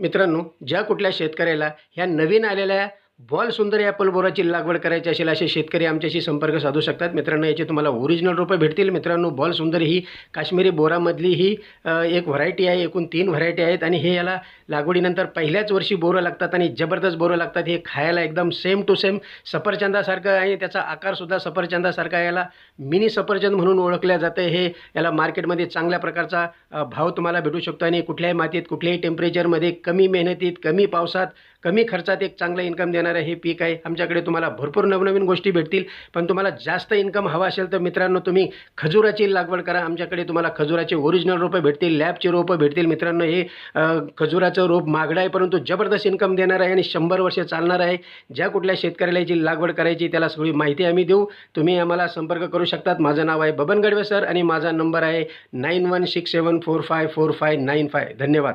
मित्रांनो ज्या कुठल्या शेतकऱ्याला ह्या नवीन आलेल्या बॉल सुंदर ॲपल बोराची लागवड करायची असेल असे शेतकरी आमच्याशी संपर्क साधू शकतात. मित्रांनो याचे तुम्हाला ओरिजिनल रूपं भेटतील. मित्रांनो बॉल सुंदर ही काश्मीरी बोरामधली ही एक व्हरायटी आहे एकूण तीन व्हरायटी आहेत आणि हे याला लागवडीनंतर पहिल्याच वर्षी बोरं लागतात आणि जबरदस्त बोरं लागतात. हे खायला एकदम सेम टू सेम सफरचंदासारखं आणि त्याचा आकारसुद्धा सफरचंदासारखा याला मिनी सफरचंद म्हणून ओळखल्या जातं. हे याला मार्केटमध्ये चांगल्या प्रकारचा भाव तुम्हाला भेटू शकतो. आणि कुठल्याही मातीत कुठल्याही टेम्परेचरमध्ये कमी मेहनतीत कमी पावसात कमी खर्चात एक चांगलं इन्कम देणारं हे पीक आहे. आमच्याकडे तुम्हाला भरपूर नवनवीन गोष्टी भेटतील. पण तुम्हाला जास्त इन्कम हवा असेल तर मित्रांनो तुम्ही खजुराची लागवड करा. आमच्याकडे तुम्हाला खजुराचे ओरिजिनल रोपं भेटतील लॅबचे रोपं भेटतील. मित्रांनो हे खजुराचं रोप महागडं आहे परंतु जबरदस्त इन्कम देणार आहे आणि शंभर वर्ष चालणार आहे. ज्या कुठल्या शेतकऱ्याला याची लागवड करायची त्याला सगळी माहिती आम्ही देऊ. तुम्ही आम्हाला संपर्क करू शकतात. माझं नाव आहे बबन गडवे सर आणि माझा नंबर आहे nine one six seven four five four five nine five. धन्यवाद.